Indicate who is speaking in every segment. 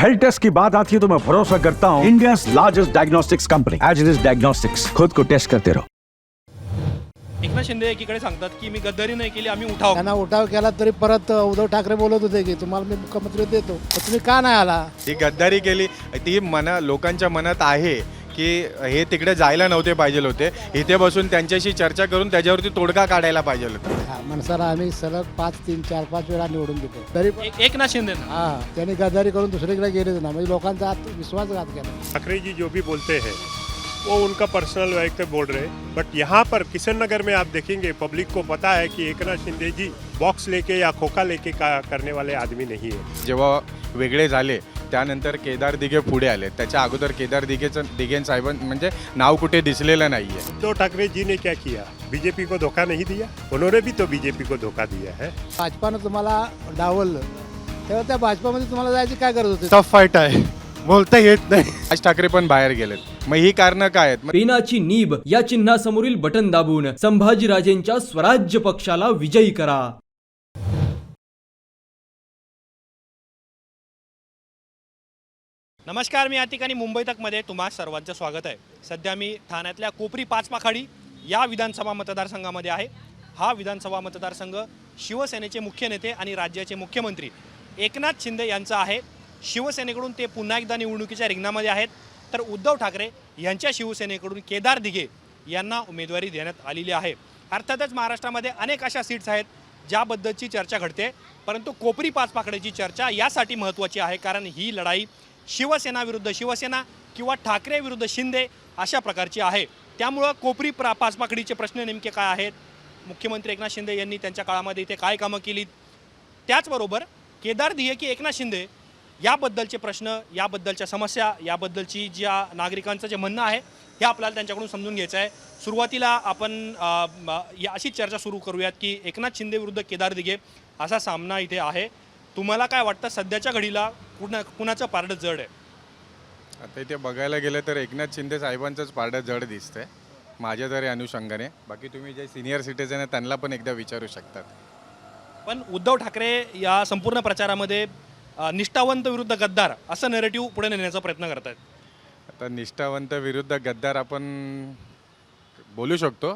Speaker 1: Health taste की बात आती है तो मैं भरोसा करता हूँ India largest diagnostics company as it is diagnostics खुद को टेस्ट करते रहो।
Speaker 2: एकनाथ शिंदे एकीकडे सांगतात की मी गद्दारी नाही केली आम्ही उठाव.
Speaker 3: त्यांना उठाव केला तरी परत उद्धव ठाकरे बोलत होते की तुम्हाला मी मुख्यमंत्री देतो. तुम्ही का नाही आला?
Speaker 4: ती गद्दारी केली ती मना लोकांच्या मनात आहे. की हे तिकडे जायला नव्हते पाहिजे होते. इथे बसून त्यांच्याशी चर्चा करून त्याच्यावरती तोडगा काढायला पाहिजे होता.
Speaker 3: हा, मनसाला आम्ही सलग पाच तीन चार पाच वेळा निवडून देतो तरी
Speaker 2: एक- एकनाथ शिंदे
Speaker 3: हा त्यांनी गद्दारी करून दुसरीकडे गेलेच ना म्हणजे लोकांचा आत विश्वासघात केला.
Speaker 5: ठाकरे जी जो भी बोलते हैं वो उनका पर्सनल वैयक्तिक बोल रहे हैं. बट यहाँ पर किशन नगर में आप देखेंगे पब्लिक को पता है कि एकनाथ शिंदे जी बॉक्स लेके या खोखा लेके का करने वाले आदमी नहीं है।
Speaker 4: जेव्हा वेगळे झाले त्यानंतर केदार दिघे पुढे आले. त्याच्या अगोदर केदार दिघेचं दिघेन साहेबां म्हणजे नाव कुठे दिसलेलं नाही आहे
Speaker 5: उद्धव ठाकरे जी ने क्या किया? बीजेपी को धोखा नहीं दिया? उन्होंने भी तो बीजेपी को धोखा दिया है।
Speaker 3: भाजपानं तुम्हाला डावललं. तेव्हा त्या भाजपामध्ये तुम्हाला जायची काय गरज होती?
Speaker 4: टफ फाईट आहे. बोलता येत नाही. राज ठाकरे पण बाहेर गेलेत. मग ही कारणं काय आहेत? मग
Speaker 6: पेनाची नीब या चिन्हासमोरील बटन दाबून संभाजीराजेंच्या स्वराज्य पक्षाला विजयी करा.
Speaker 2: नमस्कार मी या ठिकाणी मुंबई तकमध्ये तुम्हा सर्वांचं स्वागत आहे. सध्या मी ठाण्यातल्या कोपरी पाचपाखाडी या विधानसभा मतदारसंघामध्ये आहे. हा विधानसभा मतदारसंघ शिवसेनेचे मुख्य नेते आणि राज्याचे मुख्यमंत्री एकनाथ शिंदे यांचा आहे. शिवसेनेकडून ते पुन्हा एकदा निवडणुकीच्या रिंगणामध्ये आहेत. तर उद्धव ठाकरे यांच्या शिवसेनेकडून केदार दिघे यांना उमेदवारी देण्यात आलेली आहे. अर्थातच महाराष्ट्रामध्ये अनेक अशा सीट्स आहेत ज्याबद्दलची चर्चा घडते. परंतु कोपरी पाचपाकड्याची चर्चा यासाठी महत्त्वाची आहे कारण ही लढाई शिवसेना विरुद्ध शिवसेना किंवा ठाकरे विरुद्ध शिंदे अशा प्रकारची आहे. त्यामुळं कोपरी प्रा पाचपाकडीचे प्रश्न नेमके काय आहेत? मुख्यमंत्री एकनाथ शिंदे यांनी त्यांच्या काळामध्ये इथे काय कामं केली त्याचबरोबर केदार धिये की एकनाथ शिंदे याबद्दलचे प्रश्न याबद्दलच्या समस्या याबद्दलची ज्या नागरिकांचं जे म्हणणं आहे हे आपल्याला त्यांच्याकडून समजून घ्यायचं आहे. सुरुवातीला आपण या अशी चर्चा सुरू करूयात की एकनाथ शिंदे विरुद्ध केदार दिघे असा सामना इथे आहे. तुम्हाला काय वाटतं सध्याच्या घडीला कुणा कुणाचं पारडं जड आहे?
Speaker 4: आता इथे बघायला गेलं तर एकनाथ शिंदे साहेबांचंच पारडं जड दिसतंय माझ्या तरी अनुषंगाने. बाकी तुम्ही जे सिनियर सिटीजन आहे त्यांना पण एकदा विचारू शकतात.
Speaker 2: पण उद्धव ठाकरे या संपूर्ण प्रचारामध्ये अ, निष्ठावंत विरुद्ध गद्दार असं नेरेटिव्ह पुढे नेण्याचा प्रयत्न करत आहेत
Speaker 4: आता निष्ठावंत विरुद्ध गद्दार आपण बोलू शकतो.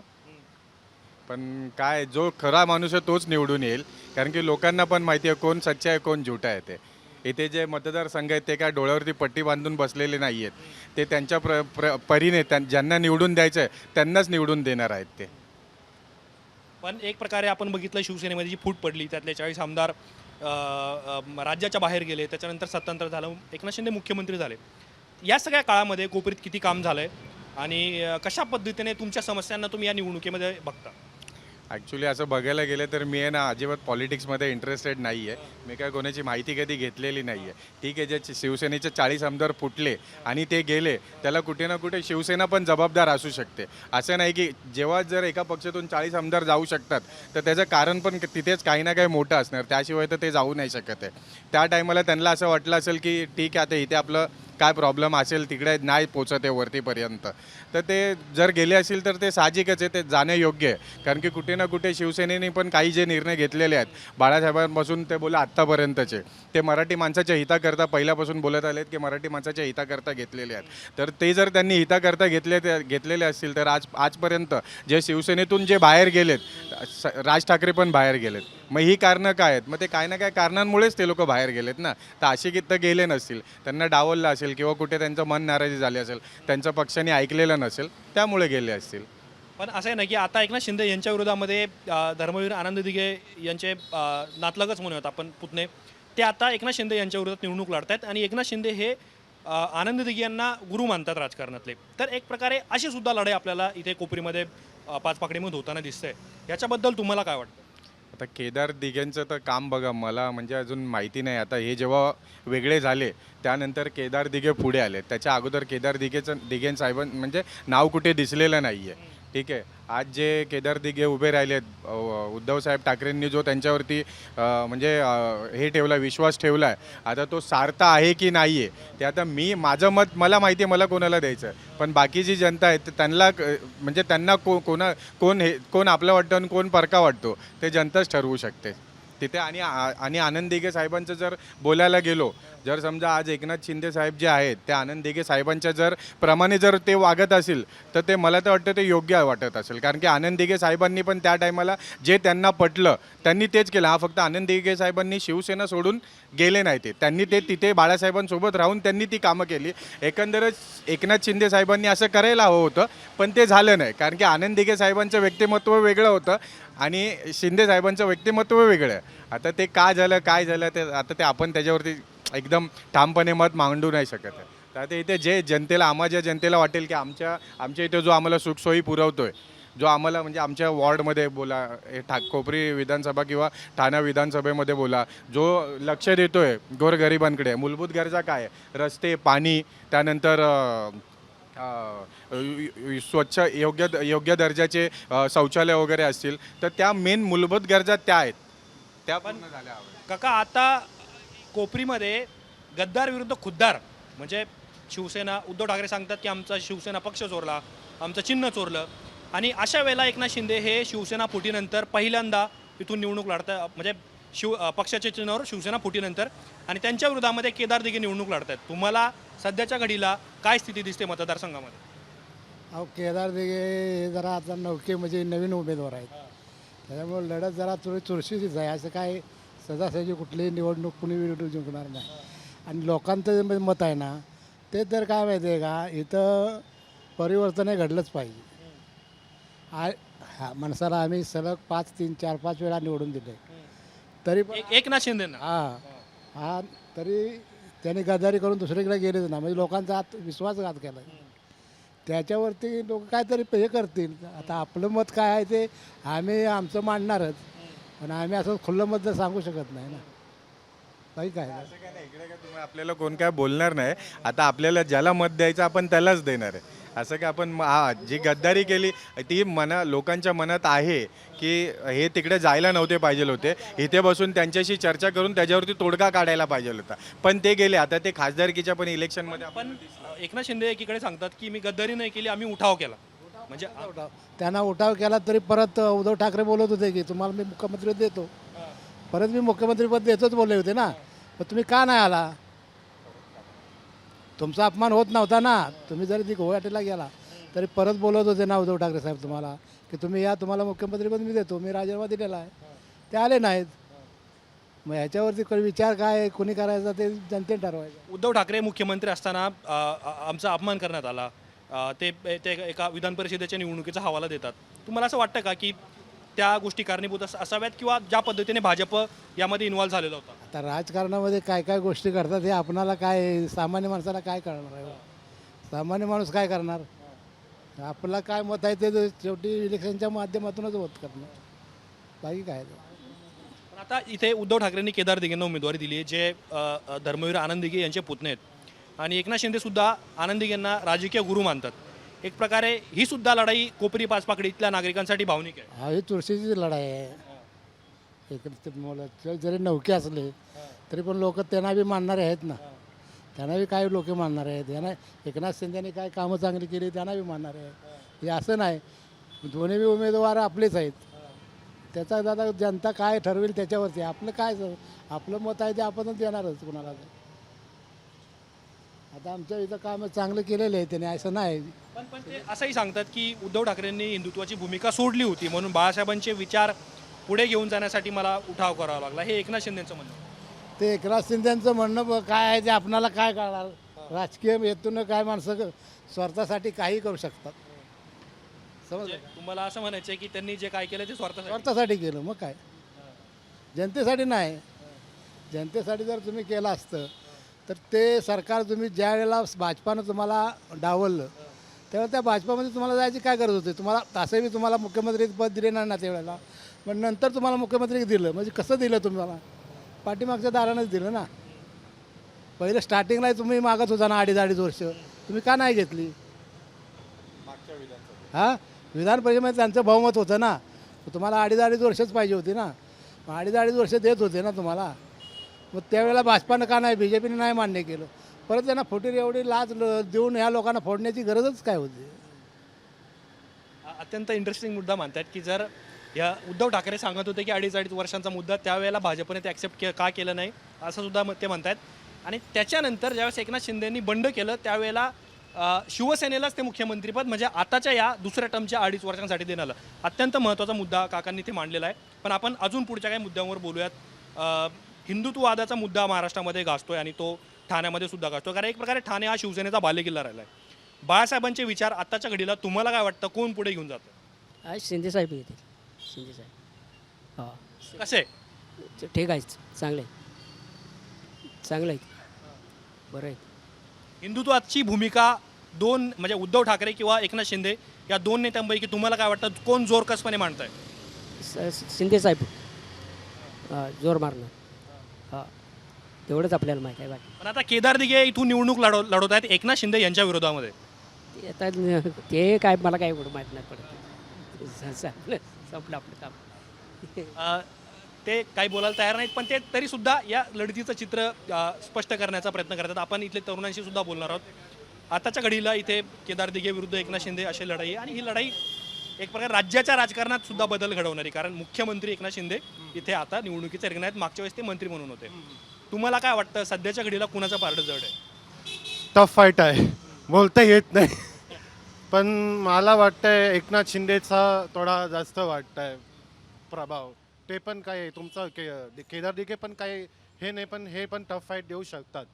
Speaker 4: पण काय जो खरा माणूस आहे तोच निवडून येईल. कारण की लोकांना पण माहिती आहे कोण सच्चा आहे कोण झुटा आहे ते. इथे जे मतदारसंघ आहेत ते काय डोळ्यावरती पट्टी बांधून बसलेले नाही आहेत. ते त्यांच्या प्र प्र परीने त्यां ज्यांना निवडून द्यायचं आहे त्यांनाच निवडून देणार आहेत ते.
Speaker 2: पण एक प्रकारे आपण बघितलं शिवसेनेमध्ये जी फूट पडली त्यातले चाळीस आमदार राज्याच्या बाहेर गेले त्याच्यानंतर सत्तांतर झालं एकनाथ शिंदे मुख्यमंत्री झाले. या सगळ्या काळामध्ये कोपरीत किती काम झालं आहे आणि कशा पद्धतीने तुमच्या समस्यांना तुम्ही या निवडणुकीमध्ये बघता?
Speaker 4: ॲक्च्युली असं बघायला गेलं तर मी आहे ना अजिबात पॉलिटिक्समध्ये इंटरेस्टेड नाही आहे मी काय कोणाची माहिती कधी घेतलेली नाही आहे ठीक आहे जे शिवसेनेचे चाळीस आमदार फुटले आणि ते गेले त्याला कुठे ना कुठे शिवसेना पण जबाबदार असू शकते. असं नाही की जेव्हा जर एका पक्षातून चाळीस आमदार जाऊ शकतात तर त्याचं कारण पण तिथेच काही ना काही मोठं असणार. त्याशिवाय तर ते जाऊ नाही शकत आहे. त्या टायमाला त्यांना असं वाटलं असेल की ठीक आहे आता इथे आपलं काय प्रॉब्लेम असेल तिकडे नाही पोचत आहे वरतीपर्यंत. तर ते जर गेले असेल तर ते साहजिकच आहे ते जाणं योग्य आहे. कारण की कुठे ना कुठे शिवसेनेने पण काही जे निर्णय घेतलेले आहेत बाळासाहेबांपासून ते बोला आत्तापर्यंतचे. ते मराठी माणसाच्या हिताकरता पहिल्यापासून बोलत आलेत की मराठी माणसाच्या हिताकरता घेतलेले आहेत. तर ते जर त्यांनी हिताकरता घेतले घेतलेले असतील तर आज आजपर्यंत जे शिवसेनेतून जे बाहेर गेलेत स- राज ठाकरे पण बाहेर गेलेत. मग ही कारणं काय आहेत? मग ते काय ना काय कारणांमुळेच ते लोक बाहेर गेलेत ना. तर अशी की तर गेले नसतील त्यांना डावललं असेल किंवा कुठे त्यांचं मन नाराजी झाली असेल त्यांचं पक्षाने ऐकलेलं नसेल त्यामुळे गेले असतील.
Speaker 2: पण असं आहे ना की आता एकनाथ शिंदे यांच्या विरोधामध्ये धर्मवीर आनंद दिघे यांचे नातलगच म्हणूयात आपण पुतणे. ते आता एकनाथ शिंदे यांच्या विरोधात निवडणूक लढत आणि एकनाथ शिंदे हे आनंद दिघे यांना गुरु मानतात राजकारणातले. तर एक प्रकारे अशी सुद्धा लढाई आपल्याला इथे कोपरीमध्ये पाच पाकडीमध्ये होताना दिसते याच्याबद्दल तुम्हाला काय वाटतं?
Speaker 4: आता केदार दिघेंचं तर काम बघा मला म्हणजे अजून माहिती नाही. आता हे जेव्हा वेगळे झाले त्यानंतर केदार दिघे पुढे आले. त्याच्या अगोदर केदार दिघेचं दिघेन साहेबां म्हणजे नाव कुठे दिसलेलं नाही आहे ठीक आहे. आज जे केदार दिघे उभे राहिले आहेत उद्धवसाहेब ठाकरेंनी जो त्यांच्यावरती म्हणजे हे ठेवला विश्वास ठेवला आहे आता तो सार्थ आहे की नाही आहे ते आता मी माझं मत मला माहिती आहे मला कोणाला द्यायचं आहे पण बाकीची जनता आहे त्यांना क- म्हणजे त्यांना को कोणा कोण हे कोण आपलं वाटतं आणि कोण परका वाटतो ते जनताच ठरवू शकते. तिथे आणि आ- आणि आनंद दिघे साहेबांचं जर बोलायला गेलो जर समजा आज एकनाथ शिंदे साहेब जे आहेत त्या आनंद दिघे साहेबांच्या जर प्रमाणे जर ते वागत असेल तर ते मला तर वाटतं ते योग्य वाटत असेल. कारण की आनंद दिघे साहेबांनी पण त्या टायमाला जे त्यांना पटलं त्यांनी तेच केलं. हा फक्त आनंद दिघे साहेबांनी शिवसेना सोडून गेले नाही ते. त्यांनी ते तिथे बाळासाहेबांसोबत राहून त्यांनी ती कामं केली. एकंदरच एकनाथ शिंदे साहेबांनी असं करायला हवं होतं पण ते झालं नाही. कारण की आनंद दिघे साहेबांचं व्यक्तिमत्व वेगळं होतं आणि शिंदे साहेबांचं व्यक्तिमत्व वेगळं आहे. आता ते का झालं काय झालं ते आता ते आपण त्याच्यावरती एकदम ठामपणे मत मांडू नाही शकत आहे. तर आता इथे जे जनतेला आम्हा ज्या जनतेला वाटेल की आमच्या आमच्या इथे जो आम्हाला सुखसोयी आहे जो आम्हाला म्हणजे आमच्या वॉर्डमध्ये बोला ठा कोपरी विधानसभा किंवा ठाणा विधानसभेमध्ये बोला जो लक्ष देतोय गोरगरिबांकडे मूलभूत गरजा काय? आहे रस्ते पाणी त्यानंतर स्वच्छ योग्य योग्य दर्जाचे शौचालय वगैरे असतील तर त्या मेन मूलभूत गरजा त्या आहेत. त्या पण झाल्या
Speaker 2: काका आता कोपरीमध्ये गद्दार विरुद्ध खुद्दार म्हणजे शिवसेना उद्धव ठाकरे सांगतात की आमचा शिवसेना पक्ष चोरला आमचं चिन्ह चोरलं आणि अशा वेळेला एकनाथ शिंदे हे शिवसेना फुटीनंतर पहिल्यांदा इथून निवडणूक लढतात म्हणजे शिव पक्षाच्या चिन्हावर शिवसेना फुटीनंतर आणि त्यांच्या विरोधामध्ये केदार दिघे निवडणूक लढत आहेत तुम्हाला सध्याच्या घडीला काय स्थिती दिसते मतदारसंघामध्ये?
Speaker 3: अहो केदार दिघे हे जरा आता नौके म्हणजे नवीन उमेदवार आहेत. त्याच्यामुळे लढत जरा थोडी चुरशीचीच आहे. असं काय सहजासहजी कुठलीही निवडणूक कुणी विरुद्ध जिंकणार नाही. आणि लोकांचं जे मत आहे ना ते तर काय माहिती आहे का इथं परिवर्तन हे घडलंच पाहिजे. आ हा माणसाला आम्ही सलग पाच तीन चार पाच वेळा निवडून दिले. तरी पण
Speaker 2: एक एकनाथ शिंदेना
Speaker 3: हा हा तरी त्यांनी गद्दारी करून दुसरीकडे गेलेच ना. म्हणजे लोकांचा आत विश्वासघात केला. त्याच्यावरती लोक काहीतरी हे करतील. आता आपलं मत काय आहे ते आम्ही आमचं मांडणारच. पण आम्ही असं खुल्लं मत तर सांगू शकत नाही ना. काही काय नाही.
Speaker 4: असं काय नाही, इकडे काय तुम्ही आपल्याला कोण काय बोलणार नाही. आता आपल्याला ज्याला मत द्यायचं आपण त्यालाच देणार आहे. असं काय आपण म- हा जी गद्दारी केली ती मना लोकांच्या मनात आहे की हे तिकडे जायला नव्हते पाहिजे होते. इथे बसून त्यांच्याशी चर्चा करून त्याच्यावरती तोडगा काढायला पाहिजे होता. पण ते गेले. आता ते खासदारकीच्या पण इलेक्शनमध्ये आपण
Speaker 2: पण एकनाथ शिंदे एकीकडे सांगतात की मी गद्दारी नाही केली आम्ही उठाव केला. म्हणजे
Speaker 3: उठाव त्यांना उठाव केला तरी परत उद्धव ठाकरे बोलत होते की तुम्हाला मी मुख्यमंत्री देतो. परत मी मुख्यमंत्रीपद देतोच बोलले होते ना. पण तुम्ही का नाही आला? तुमचा अपमान होत नव्हता ना. तुम्ही जरी ती गोव्याटीला गेला तरी परत बोलत होते ना उद्धव ठाकरे साहेब तुम्हाला की तुम्ही या तुम्हाला मुख्यमंत्रीपद मी देतो मी राजीनामा दिलेला आहे. ते आले नाहीत. मग ह्याच्यावरती विचार काय कोणी करायचा ते जनतेने ठरवायचं.
Speaker 2: उद्धव ठाकरे मुख्यमंत्री असताना आमचा अपमान करण्यात आला. ते ते एका विधान परिषदेच्या निवडणुकीचा हवाला देतात. तुम्हाला असं वाटतं का की त्या गोष्टी कारणीभूत अस- असाव्यात किंवा ज्या पद्धतीने भाजप यामध्ये इन्व्हॉल्व्ह झालेला होता?
Speaker 3: आता राजकारणामध्ये काय काय गोष्टी करतात हे आपणाला काय सामान्य माणसाला काय करणार आहे? सामान्य माणूस काय करणार? आपलं काय मत आहे ते शेवटी इलेक्शनच्या माध्यमातूनच मत करणार. बाकी काय.
Speaker 2: पण आता इथे उद्धव ठाकरेंनी केदार दिघेंना उमेदवारी दिली आहे जे अ, अ, धर्मवीर आनंद दिघे यांचे पुतणे आहेत. आणि एकनाथ शिंदे सुद्धा आनंद दिघेंना राजकीय गुरु मानतात. एक प्रकारे ही सुद्धा लढाई कोपरी पाचपाकडी इथल्या नागरिकांसाठी भावनिक आहे.
Speaker 3: हा ही तुळशीची लढाई आहे. एक ते मुलं जरी नौके असले तरी पण लोक त्यांना बी मानणारे आहेत ना. त्यांना बी काही लोक मानणारे आहेत? यांना एकनाथ शिंदेने काय कामं चांगली केली त्यांना बी मानणारे आहेत. हे असं नाही. दोन्ही बी उमेदवार आपलेच आहेत. त्याचा आता जनता काय ठरवेल त्याच्यावरती? आपलं काय आपलं मत आहे ते आपणच देणारच कुणाला. आता आमच्या इथं काम चांगलं केलेलं आहे त्याने असं नाही.
Speaker 2: पण पण ते असंही सांगतात की उद्धव ठाकरेंनी हिंदुत्वाची भूमिका सोडली होती म्हणून बाळासाहेबांचे विचार पुढे घेऊन जाण्यासाठी मला उठाव करावा लागला. हे एकनाथ शिंदेचं म्हणणं.
Speaker 3: ते एकनाथ शिंदेचं म्हणणं ब- काय आहे ते आपणाला काय कळणार? राजकीय हेतून काय माणसं क- स्वार्थासाठी काही करू शकतात. समज
Speaker 2: म्हणजे तुम्हाला असं म्हणायचं आहे की त्यांनी जे काय केलं ते स्वार्थासाठी
Speaker 3: स्वार्थासाठी केलं मग काय? जनतेसाठी नाही. जनतेसाठी जर तुम्ही केलं असतं तर ते सरकार तुम्ही ज्या वेळेला भाजपानं तुम्हाला डावललं तेव्हा त्या भाजपामध्ये तुम्हाला जायची काय गरज होती? तुम्हाला तसंही तुम्हाला मुख्यमंत्री पद दिले नाही ना त्यावेळेला पण नंतर तुम्हाला मुख्यमंत्री दिलं. म्हणजे कसं दिलं तुम्हाला? पाठीमागच्या दारानंच दिलं ना? पहिलं स्टार्टिंगला तुम्ही मागत होता ना अडीच अडीच वर्ष. तुम्ही का नाही घेतली? हां? विधान परिषदेमध्ये त्यांचं बहुमत होतं ना. तुम्हाला अडीच अडीच वर्षच पाहिजे होती ना. मग अडीच अडीच वर्ष देत होते ना तुम्हाला? मग त्यावेळेला भाजपानं का नाही बी जे पीने नाही मान्य केलं. परत त्यांना फुटीर एवढी लाच ल- देऊन ह्या लोकांना फोडण्याची गरजच काय होती?
Speaker 2: अत्यंत इंटरेस्टिंग मुद्दा मानतात की जर या उद्धव ठाकरे सांगत होते की अडीच अडीच वर्षांचा मुद्दा त्यावेळेला भाजपने ते ॲक्सेप्ट के का केलं नाही? असं सुद्धा म- ते म्हणतात आणि त्याच्यानंतर ज्यावेळेस एकनाथ शिंदेंनी बंड केलं त्यावेळेला अ, शिवसेनेलाच ते मुख्यमंत्रीपद म्हणजे आताच्या या दुसऱ्या टर्मच्या अडीच वर्षांसाठी देण्यात आलं. अत्यंत महत्त्वाचा मुद्दा काकांनी ते मांडलेला आहे. पण आपण अजून पुढच्या काही मुद्द्यांवर बोलूयात. अ, हिंदुत्ववादाचा मुद्दा महाराष्ट्रामध्ये गाजतोय आणि तो ठाण्यामध्ये सुद्धा गाजतोय. कारण एक प्रकारे ठाणे हा शिवसेनेचा बालेकिल्ला राहिला आहे बाळासाहेबांचे विचार आत्ताच्या घडीला तुम्हाला काय वाटतं? कोण पुढे घेऊन जातं?
Speaker 7: आज शिंदे साहेब येतील. शिंदे साहेब. हा.
Speaker 2: कसे?
Speaker 7: ठीक आहे. चांगले चांगलं आहे बरं आहे
Speaker 2: हिंदुत्वाची भूमिका दोन म्हणजे उद्धव ठाकरे किंवा एकनाथ शिंदे या दोन नेत्यांपैकी तुम्हाला काय वाटतं? कोण जोरकसपणे मांडत आहे
Speaker 7: शिंदे साहेब. हा जोर मारणार. हा. तेवढंच आपल्याला माहीत आहे बाकी.
Speaker 2: पण आता केदार दिघे इथून निवडणूक लढव लढवत आहेत. एकनाथ शिंदे यांच्या विरोधामध्ये.
Speaker 7: ते आता न- ते काय मला काय एवढं माहीत नाही पडत. स- संपलं संपलं आपलं काम.
Speaker 2: अ, ते काही बोलायला तयार नाहीत पण ते तरी सुद्धा या लढतीचं चित्र अ, स्पष्ट करण्याचा प्रयत्न करतात. आपण इथले तरुणांशी सुद्धा बोलणार आहोत. आताच्या घडीला इथे केदार दिघे विरुद्ध एकनाथ शिंदे अशी लढाई आहे. आणि ही लढाई एक प्रकारे राज्याच्या राजकारणात सुद्धा बदल घडवणारी कारण मुख्यमंत्री एकनाथ शिंदे इथे आता निवडणुकीचे रिंगण आहेत. मागच्या वेळेस ते मंत्री म्हणून होते. तुम्हाला काय वाटतं? सध्याच्या घडीला कुणाचं पारडं जड आहे?
Speaker 8: टफ फाईट आहे. बोलता येत नाही. पण मला वाटतंय एकनाथ शिंदेचा थोडा जास्त वाटतंय प्रभाव. ते पण काय तुमचा के केदार दिघे पण काय हे नाही पण हे पण टफ फाईट देऊ शकतात.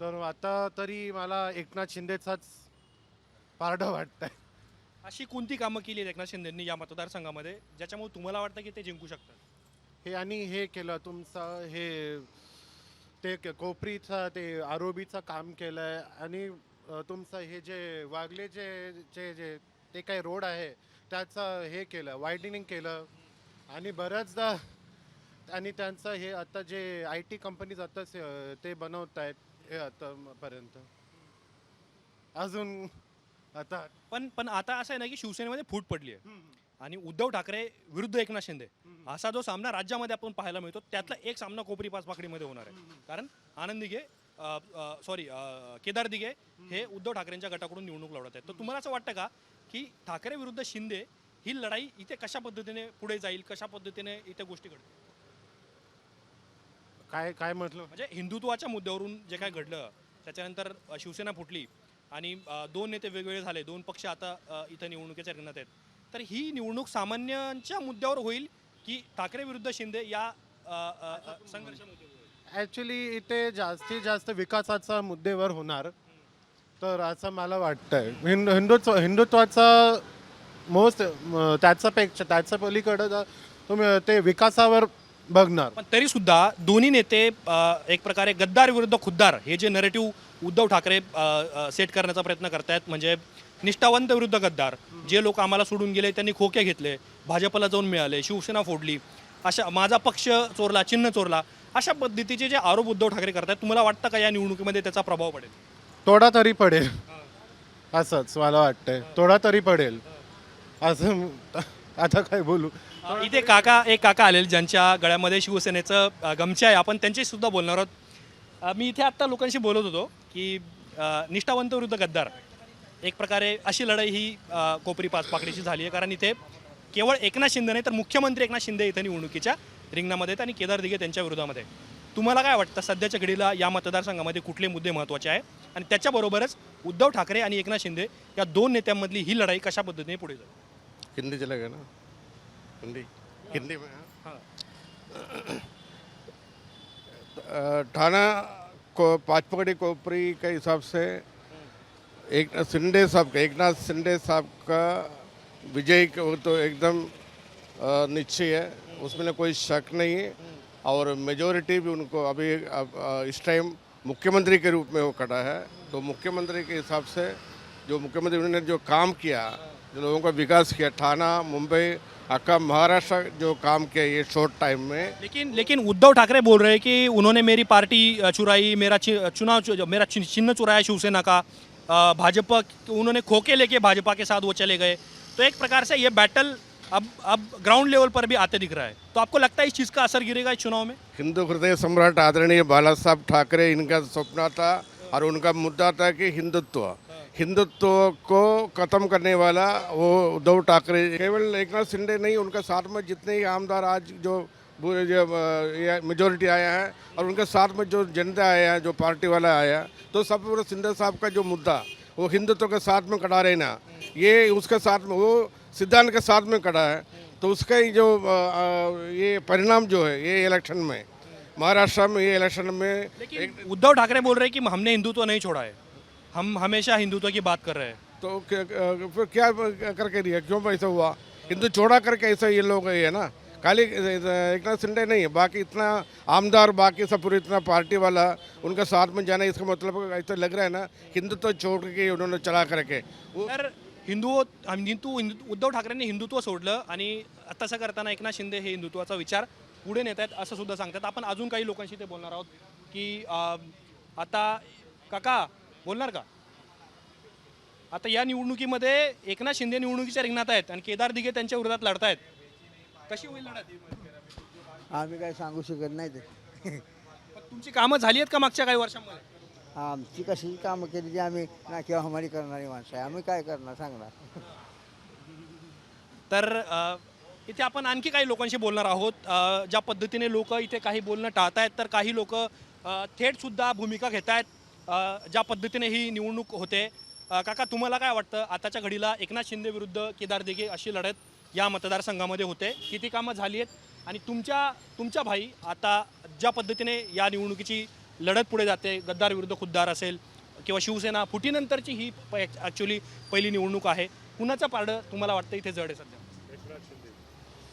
Speaker 8: तर आता तरी मला एकनाथ शिंदेचाच पारडं वाटतंय.
Speaker 2: अशी कोणती कामं केली आहेत एकनाथ शिंदेंनी या मतदारसंघामध्ये ज्याच्यामुळे तुम्हाला वाटतं की ते जिंकू शकतात?
Speaker 8: हे आणि हे केलं तुमचं हे ते क- कोपरीचं ते आरोबीचं काम केलं आहे आणि अ, तुमचं हे जे वागले जे जे जे ते काही रोड आहे त्याचं हे केलं वायडनिंग केलं आणि बऱ्याचदा आणि त्यांचं हे आता जे आय टी कंपनीज आता से- ते बनवत आहेत हे आतापर्यंत. अजून आता
Speaker 2: पण पण आता असं आहे ना की शिवसेनेमध्ये फूट पडली आहे. आणि उद्धव ठाकरे विरुद्ध एकनाथ शिंदे असा जो सामना राज्यामध्ये आपण पाहायला मिळतो त्यातला एक सामना कोपरी पाचपाकडीमध्ये होणार आहे. कारण आनंद दिघे सॉरी केदार दिघे हे उद्धव ठाकरेंच्या गटाकडून निवडणूक लढवत आहेत. तर तुम्हाला असं वाटतं का की ठाकरे विरुद्ध शिंदे ही लढाई इथे कशा पद्धतीने पुढे जाईल कशा पद्धतीने इथे गोष्टी घडतील?
Speaker 8: काय काय म्हटलं?
Speaker 2: म्हणजे हिंदुत्वाच्या मुद्द्यावरून जे काय घडलं त्याच्यानंतर शिवसेना फुटली आणि दोन नेते वेगवेगळे झाले. दोन पक्ष आता इथं निवडणुकीच्या रिंगणात आहेत. तर ही निवडणूक सामान्यांच्या मुद्द्यावर होईल की ठाकरे विरुद्ध शिंदे या होईल?
Speaker 8: ॲक्च्युली इथे जास्तीत जास्त विकासाचा मुद्देवर होणार. तर असं मला वाटतंय. हिंदू हिंदुत्व हिंदुत्वाचा मोस्ट त्याच्यापेक्षा त्याच्या पलीकडं जर तुम्ही ते विकासावर बघणार.
Speaker 2: पण तरी सुद्धा दोन्ही नेते एक प्रकारे गद्दार विरुद्ध खुद्दार हे जे नरेटिव्ह उद्धव ठाकरे सेट करण्याचा प्रयत्न करतायत. म्हणजे निष्ठावंत विरुद्ध गद्दार. जे लोक आम्हाला सोडून गेले त्यांनी खोके घेतले. भाजपला जाऊन मिळाले शिवसेना फोडली. अशा माझा पक्ष चोरला चिन्ह चोरला अशा पद्धतीचे जे आरोप उद्धव ठाकरे करतायत तुम्हाला वाटतं का या निवडणुकीमध्ये त्याचा प्रभाव पडेल?
Speaker 8: थोडा तरी पडेल. असंच मला वाटतंय. थोडा तरी पडेल. असं आता काय बोलू?
Speaker 2: इथे काका एक काका आलेले ज्यांच्या गळ्यामध्ये शिवसेनेचं गमछा आहे आपण त्यांच्याशी सुद्धा बोलणार आहोत. मी इथे आत्ता लोकांशी बोलत होतो. की निष्ठावंत विरुद्ध गद्दार. एक प्रकारे अशी लढाई ही कोपरी पाचपाकडीची झाली आहे. कारण इथे केवळ एकनाथ शिंदे नाही तर मुख्यमंत्री एकनाथ शिंदे इथे निवडणुकीच्या रिंगणामध्ये आहेत आणि केदार दिघे त्यांच्या विरोधामध्ये. तुम्हाला काय वाटतं? सध्याच्या घडीला या मतदारसंघामध्ये कुठले मुद्दे महत्त्वाचे आहे? आणि त्याच्याबरोबरच उद्धव ठाकरे आणि एकनाथ शिंदे या दोन नेत्यांमधली ही लढाई कशा पद्धतीने पुढे जाईल?
Speaker 9: हिंदी चलेगा ना? हिंदी. हिंदी थाना को पाचपकड़ी कोपरी के हिसाब से, एक सिंडे साहब का, एक नाथ सिंडे साहब का विजय वो तो एकदम निश्चय है। उसमें कोई शक नहीं है। और मेजोरिटी भी उनको अभी इस टाइम मुख्यमंत्री के रूप में वो खड़ा है। तो मुख्यमंत्री के हिसाब से जो मुख्यमंत्री, उन्होंने जो काम किया जो लोगों का विकास किया थाना मुंबई अक्का महाराष्ट्र जो काम किया ये शॉर्ट टाइम में।
Speaker 2: लेकिन लेकिन उद्धव ठाकरे बोल रहे हैं कि उन्होंने मेरी पार्टी चुराई मेरा चुनाव चु- मेरा चिन्ह चुराया शिवसेना का। भाजपा उन्होंने खोके लेके भाजपा के साथ वो चले गए। तो एक प्रकार से ये बैटल अब अब ग्राउंड लेवल पर भी आते दिख रहा है। तो आपको लगता है इस चीज़ का असर गिरेगा इस चुनाव में?
Speaker 9: हिंदू हृदय सम्राट आदरणीय बाला साहब ठाकरे इनका सपना था और उनका मुद्दा था कि हिंदुत्व। हिंदुत्व को ख़त्म करने वाला वो उद्धव ठाकरे, केवल एक नाथ शिंदे नहीं, उनके साथ में जितने ही आमदार आज जो पूरे जो मेजोरिटी आया है और उनके साथ में जो जनता आया है, जो पार्टी वाला आया तो सब पूरा शिंदे साहब का जो मुद्दा, वो हिंदुत्व के साथ में खड़ा रहना ये उसके साथ में, वो सिद्धांत के साथ में खड़ा है तो उसका ही जो ये परिणाम जो है, ये इलेक्शन में, महाराष्ट्र में, ये इलेक्शन में
Speaker 2: उद्धव ठाकरे बोल रहे हैं कि हमने हिंदुत्व नहीं छोड़ा है। हम हमेशा हिंदुत्व की बात कर रहे हैं।
Speaker 9: तो फिर क्या करके दिया? क्यों ऐसा हुआ? हिंदू छोड़ा करके ऐसा ये लोग ये है ना? खाली एक नाथ शिंदे नहीं है बाकी इतना आमदार बाकी सब पूरे इतना पार्टी वाला उनका साथ में जाना इसका मतलब ऐसा लग रहा है ना? हिंदुत्व छोड़ के उन्होंने चला करके।
Speaker 2: तर हिंदू हिंदू उद्धव ठाकरेंनी हिंदुत्व सोडलं आणि तसं करताना एकनाथ शिंदे हे हिंदुत्वाचा विचार पुढे नेत आहेत असं सुद्धा सांगतात. आपण अजून काही लोकांशी ते बोलणार आहोत की आता काका बोलणार का? आता या निवडणुकीमध्ये एकनाथ शिंदे निवडणुकीच्या रिंगणात आहेत आणि केदार दिघे त्यांच्या विरोधात लढतायत. कशी होईल लढत?
Speaker 10: आम्ही काय सांगू शकत नाही ते.
Speaker 2: पण तुमची कामं झाली आहेत का मागच्या काही वर्षांमध्ये?
Speaker 10: आमची कशी कामं केली ती आम्ही ना किंवा हमारी करणारी माणसं आहे. आम्ही काय करणार सांगणार.
Speaker 2: तर अ, इथे आपण आणखी काही लोकांशी बोलणार आहोत. अ, ज्या पद्धतीने लोक इथे काही बोलणं टाळत आहेत तर काही लोक थेट सुद्धा भूमिका घेत आहेत ज्या पद्धतीने ही निवडणूक होते. काका तुम्हाला काय वाटतं? आताच्या घडीला एकनाथ शिंदे विरुद्ध केदार दिघे अशी लढत या मतदारसंघामध्ये होते. किती कामं झाली आहेत? आणि तुमच्या तुमच्या भाई आता ज्या पद्धतीने या निवडणुकीची लढत पुढे जाते गद्दार विरुद्ध खुद्दार असेल किंवा शिवसेना फुटीनंतरची ही ॲक्च्युली पहिली निवडणूक आहे. कुणाचं पारडं तुम्हाला वाटतं इथे जड आहे सध्या?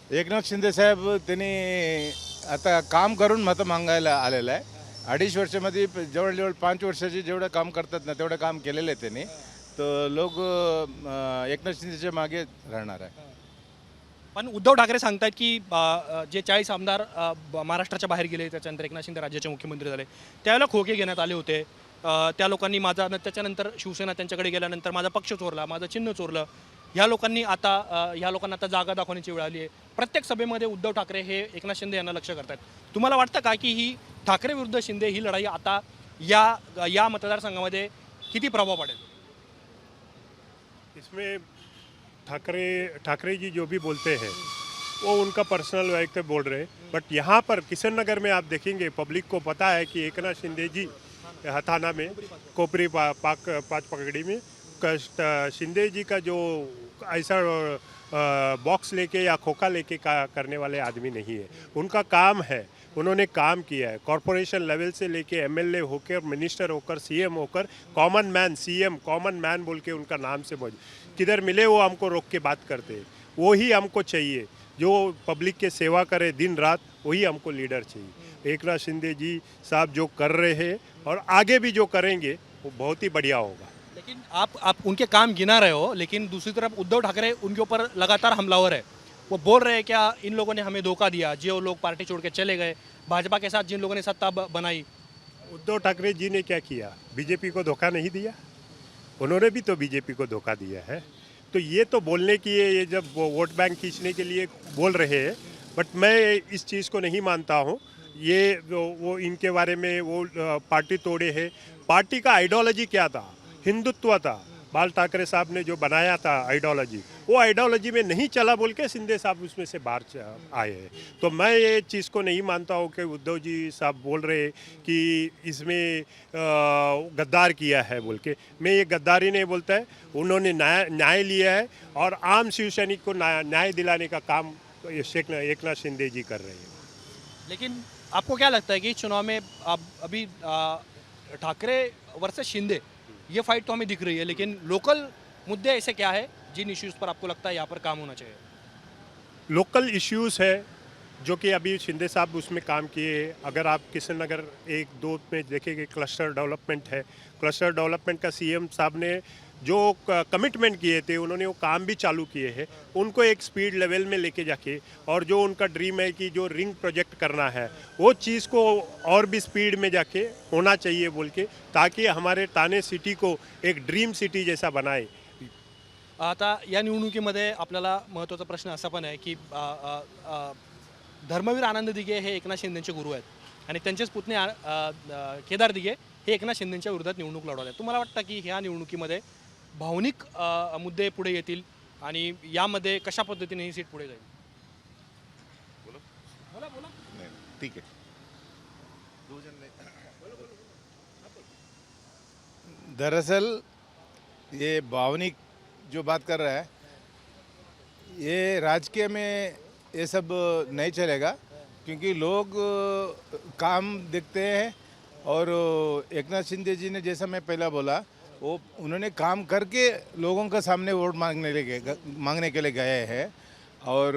Speaker 11: एकनाथ शिंदे साहेब त्यांनी आता काम करून मतं मागायला आलेलं आहे. अडीच वर्षामध्ये जवळजवळ पाच वर्षाचे जेवढं काम करतात ना तेवढं काम केलेलं आहे त्यांनी. तर लोक एकनाथ शिंदेच्या मागे राहणार आहे.
Speaker 2: पण उद्धव ठाकरे सांगतायत की अ, जे चाळीस आमदार अ, ब- महाराष्ट्राच्या बाहेर गेले त्याच्यानंतर एकनाथ शिंदे राज्याचे मुख्यमंत्री झाले त्यावेळेला खोके घेण्यात आले होते. अ, त्या लोकांनी माझा न- त्याच्यानंतर शिवसेना त्यांच्याकडे गेल्यानंतर माझा पक्ष चोरला माझं चिन्ह चोरलं. ह्या लोकांनी आता अ, ह्या लोकांना आता जागा दाखवण्याची वेळ आली आहे. प्रत्येक सभेमध्ये उद्धव ठाकरे हे एकनाथ शिंदे यांना लक्ष करतात तुम्हाला वाटतं का की ही ठाकरे विरुद्ध शिंदे ही लढाई आता या या मतदारसंघामध्ये किती प्रभाव पडेल?
Speaker 5: इसमें ठाकरे ठाकरे जी जो भी बोलते हैं वो उनका पर्सनल वैक्य बोल रहे हैं। बट यहाँ पर किशन नगर में आप देखेंगे पब्लिक को पता है कि एकनाथ शिंदे जी हथाना में कोपरी पा, पाक पाँच पकड़ी में शिंदे जी का जो ऐसा बॉक्स लेके या खोखा लेके का करने वाले आदमी नहीं है। उनका काम है उन्होंने काम किया है। कॉरपोरेशन लेवल से लेके एमएलए होकर, मिनिस्टर होकर, सीएम होकर, common man, CM, common man बोल के उनका नाम से मौजूद किधर मिले वो हमको रोक के बात करते वो ही हमको चाहिए। जो पब्लिक के सेवा करे दिन रात, वही हमको लीडर चाहिए। एक नाथ शिंदे जी साहब जो कर रहे हैं और आगे भी जो करेंगे, वो बहुत ही बढ़िया होगा।
Speaker 2: लेकिन आप आप उनके काम गिना रहे हो, लेकिन दूसरी तरफ़ उद्धव ठाकरे उनके ऊपर लगातार हमलावर है। वो बोल रहे हैं क्या इन लोगों ने हमें धोखा दिया? जो लोग पार्टी छोड़ के चले गए, भाजपा के साथ जिन लोगों ने सत्ता बनाई।
Speaker 5: उद्धव ठाकरे जी ने क्या किया? बीजेपी को धोखा नहीं दिया? उन्होंने भी तो बीजेपी को धोखा दिया है। तो ये तो बोलने की ये ये जब वोट बैंक खींचने के लिए बोल रहे हैं, बट मैं इस चीज़ को नहीं मानता हूँ। ये वो इनके बारे में वो पार्टी तोड़े है। पार्टी का आइडियोलॉजी क्या था? हिंदुत्व था। बाल ठाकरे साहब ने जो बनाया था आइडियोलॉजी वो आइडियोलॉजी में नहीं चला बोल के शिंदे साहब उसमें से बाहर आए हैं। तो मैं ये चीज़ को नहीं मानता हूँ कि उद्धव जी साहब बोल रहे कि इसमें गद्दार किया है बोल के। मैं ये गद्दारी नहीं बोलता है, उन्होंने न्याय न्याय लिया है और आम शिव सैनिक को न्याय दिलाने का काम एक नाथ शिंदे जी कर रहे हैं।
Speaker 2: लेकिन आपको क्या लगता है कि चुनाव में अब, अभी ठाकरे वर्सेस शिंदे ये फाइट तो हमें दिख रही है, लेकिन लोकल मुद्दे ऐसे क्या है जिन इश्यूज़ पर आपको लगता है यहाँ पर काम होना चाहिए?
Speaker 5: लोकल इश्यूज़ है, जो कि अभी शिंदे साहब उसमें काम किए अगर आप किशन नगर एक, दो में देखेंगे क्लस्टर डेवलपमेंट है। क्लस्टर डेवलपमेंट का सीएम साहब ने जो कमिटमेंट किए थे, उन्होंने वो काम भी चालू किए हैं, उनको एक स्पीड लेवल में लेके जाके और जो उनका ड्रीम है कि जो रिंग प्रोजेक्ट करना है, वो चीज़ को और भी स्पीड में जाके होना चाहिए बोल के, ताकि हमारे ताने सिटी को एक ड्रीम सिटी जैसा बनाए।
Speaker 2: आता या निवडणुकीमध्ये आपल्याला महत्त्वाचा प्रश्न असा पण आहे की धर्मवीर आनंद दिघे हे एकनाथ शिंदेचे गुरु आहेत आणि त्यांचेच पुतणे केदार दिघे हे एकनाथ शिंदेच्या विरोधात निवडणूक आहेत. तुम्हाला वाटतं की ह्या निवडणुकीमध्ये भावनिक मुद्दे पुढे येतील आणि यामध्ये कशा पद्धतीने ही सीट पुढे जाईल?
Speaker 11: ठीक है दरअसल ये भावनिक जो बात कर रहा है ये राजकीय में ये सब नहीं चलेगा क्योंकि लोग काम देखते हैं और एकनाथ शिंदे जी ने जैसा मैं पहला बोला वो उन्होंने काम करके लोगों के सामने वोट मांगने ले गए मांगने के लिए गए हैं और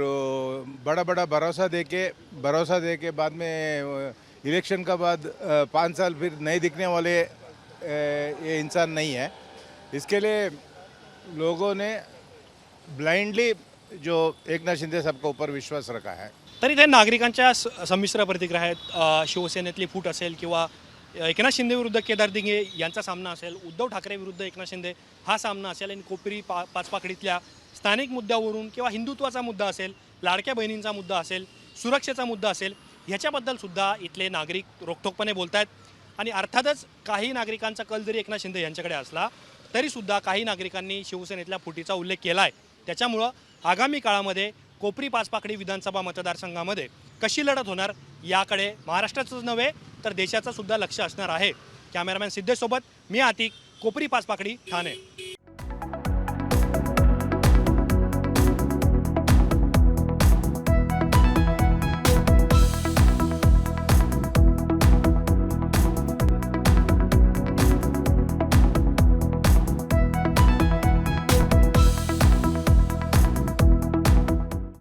Speaker 11: बड़ा बड़ा भरोसा दे के भरोसा दे के बाद में इलेक्शन का बाद पाँच साल फिर नहीं दिखने वाले ये इंसान नहीं है। इसके लिए लोगों ने ब्लाइंडली जो एकनाथ शिंदे साहब ऊपर विश्वास रखा है।
Speaker 2: तर इथे नागरिकांच्या संमिश्र प्रतिक्रिया आहेत शिवसेनेतली फूट असेल किंवा एकनाथ शिंदे विरुद्ध केदार दिंगे यांचा सामना असेल. उद्धव ठाकरे विरुद्ध एकनाथ शिंदे हा सामना असेल. आणि कोपरी पा पाचपाकडीतल्या स्थानिक मुद्द्यावरून किंवा हिंदुत्वाचा मुद्दा असेल लाडक्या बहिणींचा मुद्दा असेल सुरक्षेचा मुद्दा असेल ह्याच्याबद्दलसुद्धा इथले नागरिक रोखठोकपणे बोलत आहेत आणि अर्थातच काही नागरिकांचा कल जरी एकनाथ शिंदे यांच्याकडे असला तरीसुद्धा काही नागरिकांनी शिवसेनेतल्या फुटीचा उल्लेख केला आहे त्याच्यामुळं आगामी काळामध्ये कोपरी पाचपाकडी विधानसभा मतदारसंघामध्ये कशी लढत होणार याकडे महाराष्ट्राचंच नव्हे तर देशाचं सुद्धा लक्ष असणार आहे. कॅमेरामॅन सिद्धेशसोबत मी आतिक कोपरी पाचपाकडी ठाणे.